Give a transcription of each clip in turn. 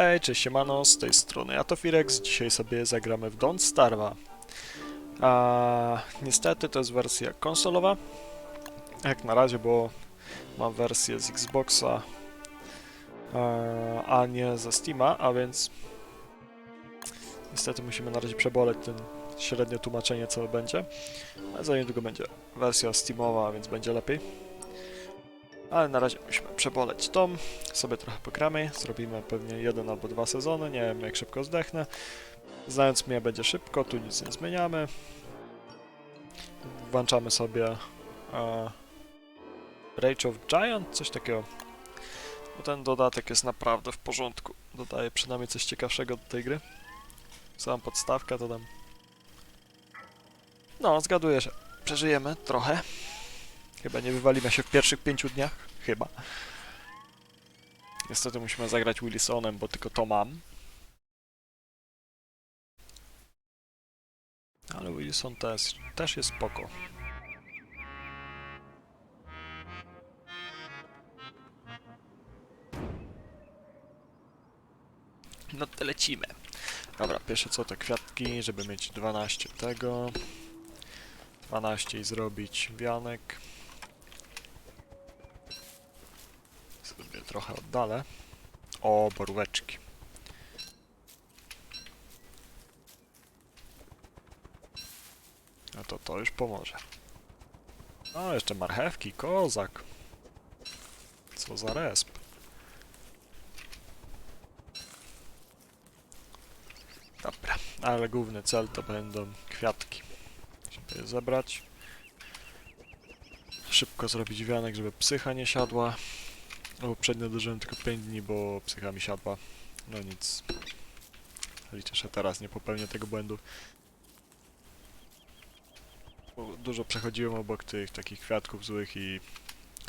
Hej, cześć siemano, z tej strony Atofirex. Dzisiaj sobie zagramy w Don't Starve'a. A, niestety to jest wersja konsolowa. Jak na razie, bo mam wersję z Xboxa, e, a nie ze Steama, a więc niestety musimy na razie przeboleć ten średnie tłumaczenie, co będzie. Ale za niedługo będzie wersja Steamowa, więc będzie lepiej. Ale na razie musimy przeboleć tom, sobie trochę pogramy, zrobimy pewnie jeden albo dwa sezony, nie wiem jak szybko zdechnę. Znając mnie będzie szybko, tu nic nie zmieniamy. Włączamy sobie e, Rage of Giant, coś takiego. Bo ten dodatek jest naprawdę w porządku. Dodaje przynajmniej coś ciekawszego do tej gry. Samą podstawkę to dam. No, zgaduję, że przeżyjemy trochę. Chyba nie wywalimy się w pierwszych pięciu dniach. Chyba. Niestety musimy zagrać Wilsonem, bo tylko to mam. Ale Wilson też, też jest spoko. No to lecimy. Dobra, pierwsze co to kwiatki, żeby mieć 12 tego. 12 i zrobić wianek. Sobie trochę oddalę. O, boróweczki. No to to już pomoże. O, jeszcze marchewki, kozak. Co za resp. Dobra, ale główny cel to będą kwiatki. Żeby je zebrać. Szybko zrobić wianek, żeby psycha nie siadła. No poprzednio dożyłem tylko 5 dni, bo psycha mi siadła. No nic. Liczę, że teraz nie popełnię tego błędu. Bo dużo przechodziłem obok tych takich kwiatków złych i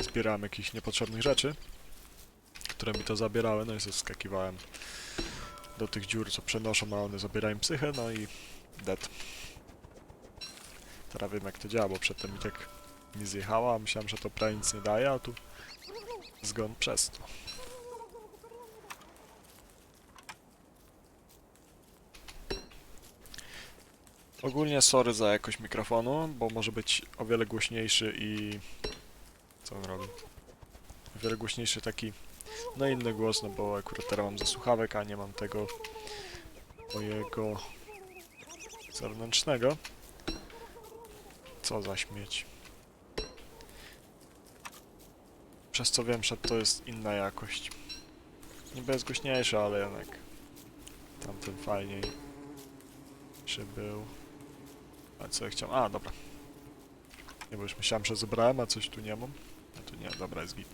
zbierałem jakichś niepotrzebnych rzeczy, które mi to zabierały, no i zeskakiwałem do tych dziur, co przenoszą, a one zabierają psychę, no i dead. Teraz wiem jak to działa, bo przedtem mi tak nie zjechała, myślałem, że to prawie nic nie daje, a tu zgon przez to. Ogólnie sorry za jakość mikrofonu, bo może być o wiele głośniejszy i... Co on robi? O wiele głośniejszy taki... No inny głos, no bo akurat teraz mam ze słuchawek, a nie mam tego mojego zewnętrznego. Co za śmieć. Przez co wiem, że to jest inna jakość. Niby jest głośniejszy, ale jednak tamten fajniej czy był. A co ja chciałem? A, dobra. Nie, bo już myślałem, że zebrałem, a coś tu nie mam. A tu nie, dobra, jest git.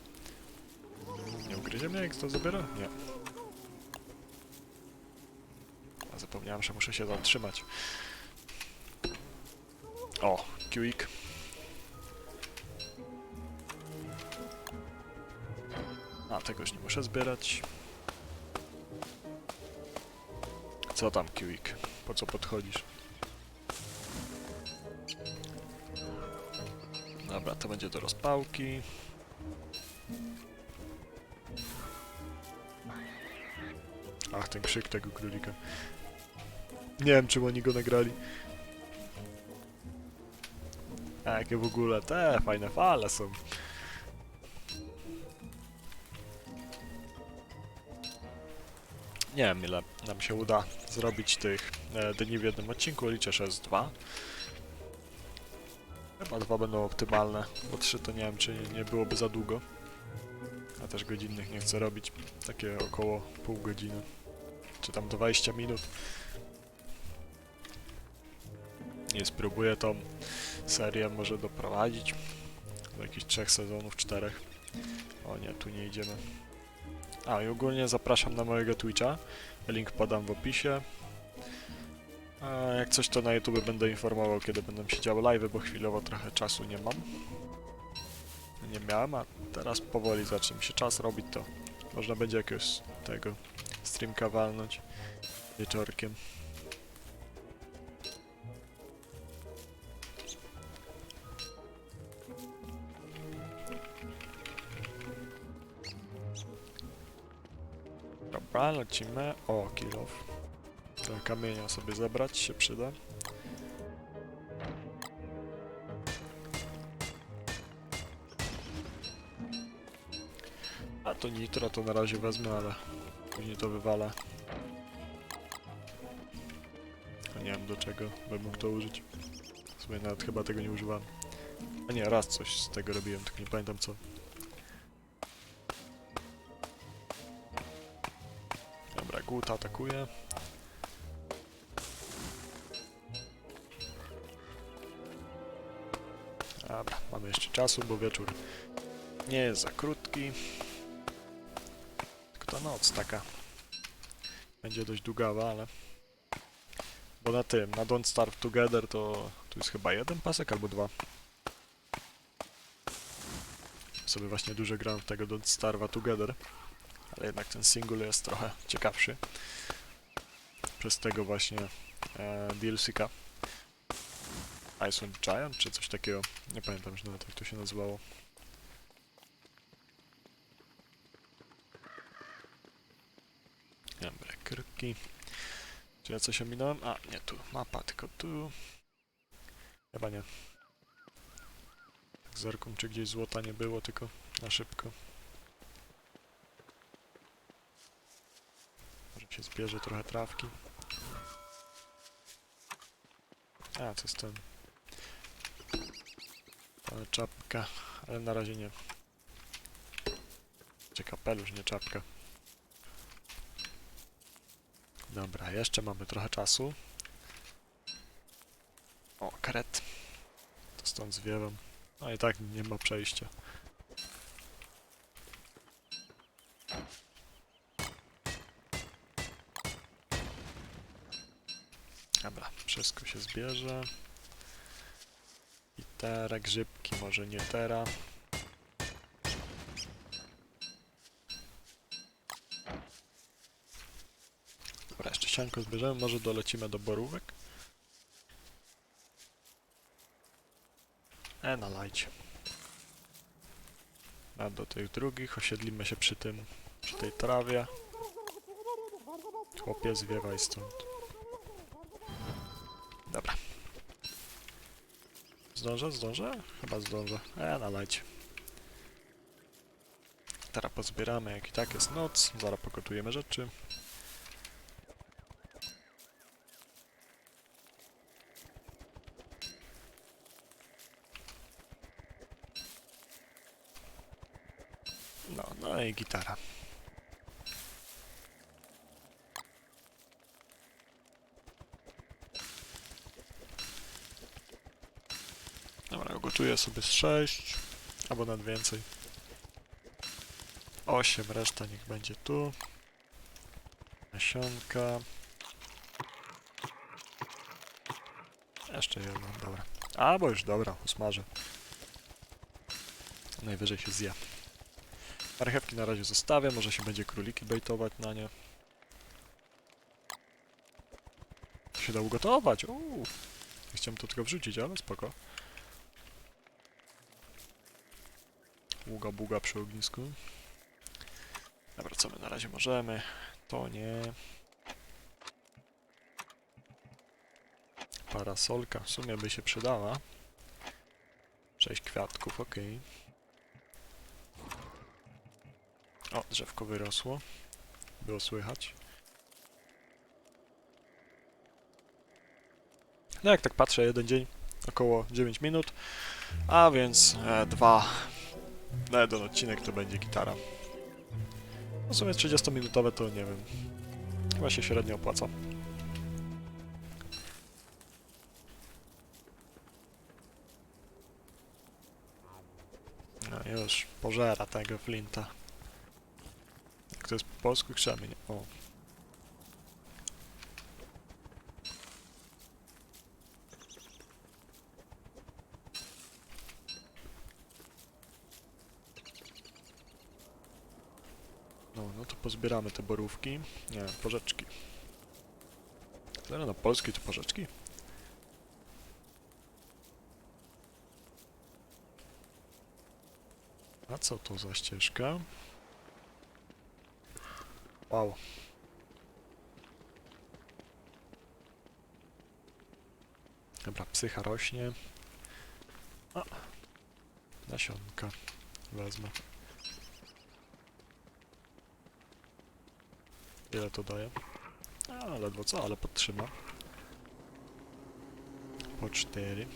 Nie ugryzie mnie, jak to zabiera? Nie. A zapomniałem, że muszę się zatrzymać. O, Quick. A, tego już nie muszę zbierać. Co tam, Quick? Po co podchodzisz? Dobra, to będzie do rozpałki. Ach, ten krzyk tego królika. Nie wiem, czym oni go nagrali. A jakie w ogóle te fajne fale są. Nie wiem ile nam się uda zrobić tych e, dni w jednym odcinku, liczę, że jest dwa. Chyba dwa będą optymalne, bo trzy to nie wiem czy nie byłoby za długo. A też godzinnych nie chcę robić, takie około pół godziny, czy tam 20 minut. Nie spróbuję tą serię może doprowadzić do jakichś trzech sezonów, czterech. O nie, tu nie idziemy. A i ogólnie zapraszam na mojego Twitcha. Link podam w opisie. A jak coś to na YouTube będę informował, kiedy będą się działy live, bo chwilowo trochę czasu nie mam. Nie miałem, a teraz powoli zacznie mi się czas robić, to można będzie jakiegoś tego streamka walnąć wieczorkiem. Dobra. Lecimy. O, kilof. Ten kamienia sobie zebrać się przyda. A to nitro to na razie wezmę, ale później to wywalę. A nie wiem do czego bym mógł to użyć. W sumie nawet chyba tego nie używałem. A nie, raz coś z tego robiłem, tylko nie pamiętam co. Gut atakuje. Dobra, mamy jeszcze czasu, bo wieczór nie jest za krótki. Tylko ta noc taka będzie dość długawa, ale... Bo na tym, na Don't Starve Together to tu jest chyba jeden pasek albo dwa. Sobie właśnie dużo gram w tego Don't Starve'a Together, ale jednak ten single jest trochę ciekawszy. Przez tego właśnie e, DLC-ka. Icewind Giant czy coś takiego. Nie pamiętam już nawet jak to się nazywało. Dobra, kryki. Czy ja coś ominąłem? A, nie tu. Mapa, tylko tu. Chyba nie. Tak zerką, czy gdzieś złota nie było, tylko na szybko. Się zbierze trochę trawki. A, co jest ten? Ta czapka, ale na razie nie. Czy kapelusz, nie czapka. Dobra, jeszcze mamy trochę czasu. O, kret. To stąd zwiewam. No i tak nie ma przejścia. Dobra, wszystko się zbierze. I tera, grzybki, może nie tera. Dobra, jeszcze sianko zbierzemy, może dolecimy do borówek. E, nalajcie. A do tych drugich osiedlimy się przy tym, przy tej trawie. Chłopie, zwiewaj stąd. Zdążę? Zdążę? Chyba zdążę. E, nalajcie. Teraz pozbieramy, jak i tak jest noc. Zaraz pokotujemy rzeczy. No, no i gitara. Gotuję sobie z 6, albo nawet więcej. 8, reszta niech będzie tu. Nasionka. Jeszcze jedno, dobra. A, bo już dobra, usmażę. Najwyżej się zje. Marchewki na razie zostawię, może się będzie króliki bejtować na nie. To się da ugotować, uuu. Chciałem to tylko wrzucić, ale spoko. Ługa buga przy ognisku. Dobra, co my na razie możemy? To nie. Parasolka w sumie by się przydała. Sześć kwiatków, okej. O, drzewko wyrosło. Było słychać. No jak tak patrzę, jeden dzień, około 9 minut, a więc e, dwa, na jeden odcinek to będzie gitara. No w sumie 30-minutowe to nie wiem, chyba się średnio opłaca. No już, pożera tego flinta. Jak to jest po polsku krzemień. O. pozbieramy te borówki. Nie, porzeczki. Zaraz na polskiej to porzeczki? A co to za ścieżka? Wow. Dobra, psycha rośnie. A, nasionka wezmę. Ile to daje? A, ledwo co, ale podtrzyma. Po cztery.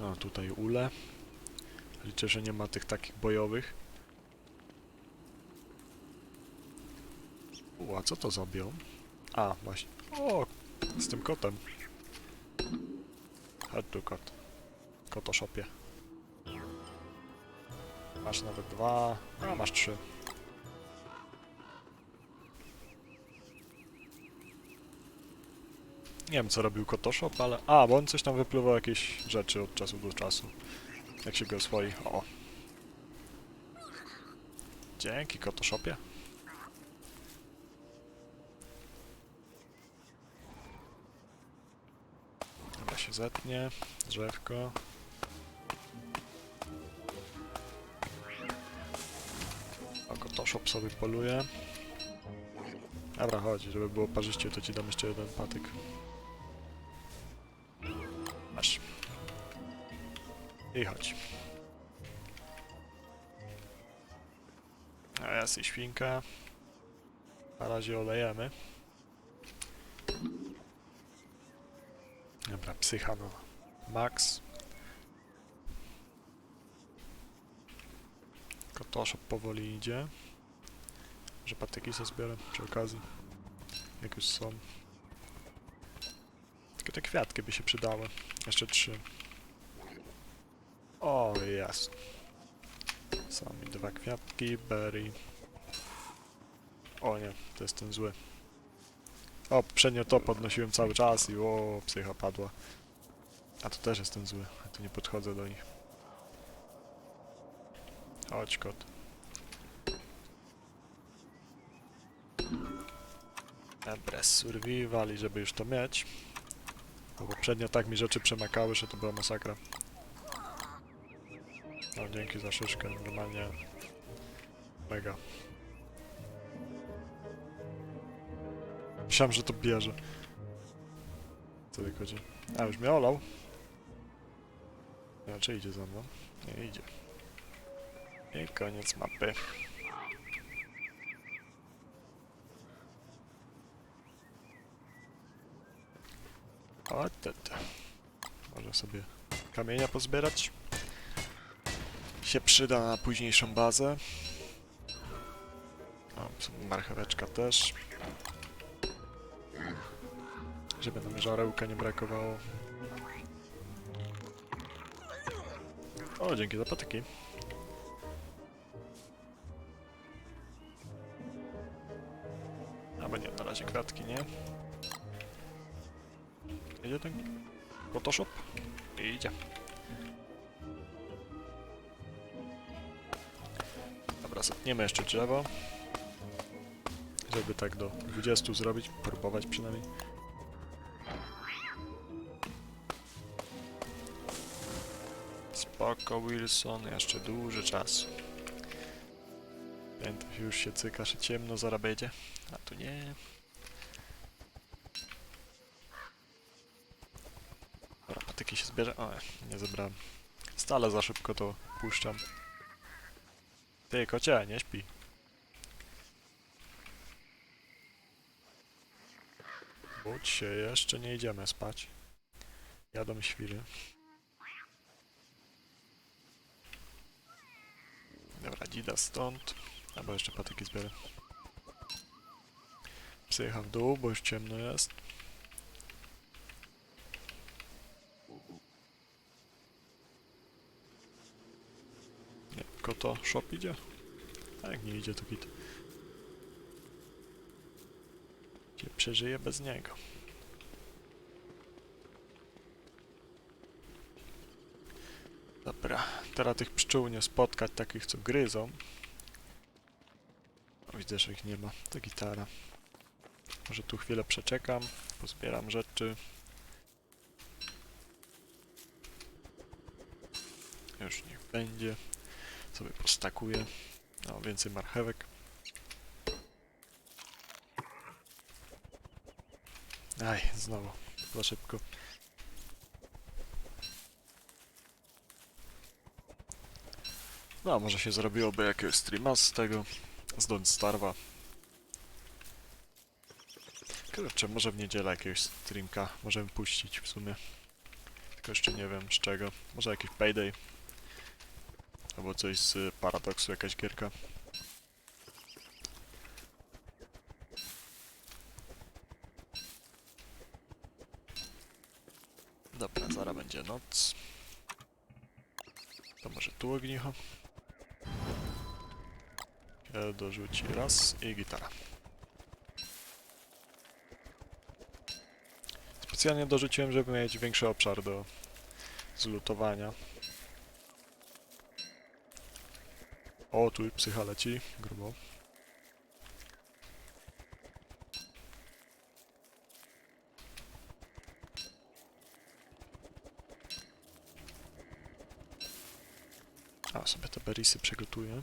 A, tutaj ule. Liczę, że nie ma tych takich bojowych. U, a co to za biom? A, właśnie. O, z tym kotem. Chodź tu, kot. Kotoszopie. Masz nawet dwa, a masz trzy. Nie wiem co robił Kotoshop, ale... A, bo on coś tam wypluwał jakieś rzeczy od czasu do czasu. Jak się go oswoi. O. Dzięki Kotoshopie. Dobra się zetnie. Drzewko. A Kotoshop sobie poluje. Dobra, chodź, żeby było parzyście, to ci dam jeszcze jeden patyk. Masz. I chodź. A jest i świnka. Na razie olejemy. Dobra, psycha no. Max. Powoli idzie. Że patyki sobie zbiorę przy okazji. Jak już są. Tylko te kwiatki by się przydały. Jeszcze trzy. O, jest. Są mi dwa kwiatki, berry. O nie, to jest ten zły. O, poprzednio to podnosiłem cały czas i o, psycha padła. A to też jest ten zły, a tu nie podchodzę do nich. Chodź, kot. Dobra, survival i żeby już to mieć. Bo poprzednio tak mi rzeczy przemakały, że to była masakra. No, dzięki za szyszkę, normalnie mega. Myślałem, że to bierze. Co ty chodzi? A, już mnie olał. Czy idzie za mną? Nie, idzie. I koniec mapy. O, te, te. Może sobie kamienia pozbierać. Się przyda na późniejszą bazę. O, marcheweczka też. Żeby nam żarełka nie brakowało. O, dzięki za patyki. Albo nie, na razie kwiatki, nie? Idzie ten Photoshop? Idzie. Dobra, zetniemy jeszcze drzewo. Żeby tak do 20 zrobić, próbować przynajmniej. Spoko Wilson, jeszcze duży czas. Ten już się cyka, że ciemno zaraz. A tu nie. Dobra, patyki się zbierze. O, nie zebrałem. Stale za szybko to puszczam. Ty, kocie, nie śpi. Budź się, jeszcze nie idziemy spać. Jadą świry. Dobra, dzida stąd. Albo jeszcze patyki zbiorę. Psycha w dół, bo już ciemno jest. Koto shop idzie? A jak nie idzie, to git. Cię przeżyje bez niego. Dobra, teraz tych pszczół nie spotkać, takich co gryzą. O, widzę, że ich nie ma. To gitara. Może tu chwilę przeczekam, pozbieram rzeczy. Już niech będzie. Sobie postakuję. O, więcej marchewek. Aj, znowu. Za szybko. No, może się zrobiłoby jakiegoś streama z tego. Z Don't Starva. Kurczę, może w niedzielę jakiegoś streamka możemy puścić w sumie. Tylko jeszcze nie wiem z czego. Może jakiś Payday. Albo coś z y, Paradoxu, jakaś gierka. Dobra, zaraz będzie noc. To może tu ognicho. Dorzuci raz i gitara. Specjalnie dorzuciłem, żeby mieć większy obszar do zlutowania. O, tu psycha leci, grubo. A, sobie te berisy przygotuję.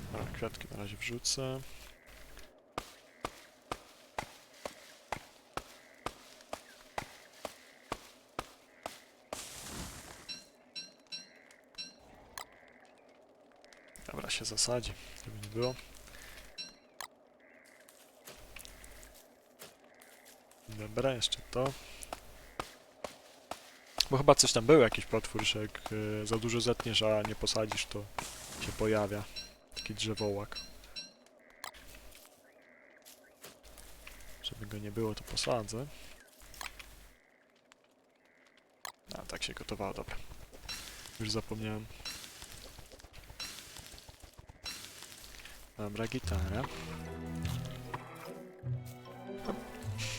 Dobra, kwiatki na razie wrzucę. Zasadzi, żeby nie było. Dobra, jeszcze to. Bo chyba coś tam był, jakiś potwór, że jak y, za dużo zetniesz, a nie posadzisz, to się pojawia. Taki drzewołak. Żeby go nie było, to posadzę. A, tak się gotowało, dobra. Już zapomniałem. Dobra, gitara.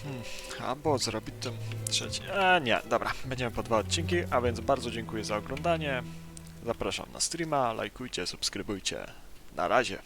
Hmm, albo zrobić ten trzeci. A nie, dobra, będziemy po dwa odcinki, a więc bardzo dziękuję za oglądanie. Zapraszam na streama, lajkujcie, subskrybujcie. Na razie.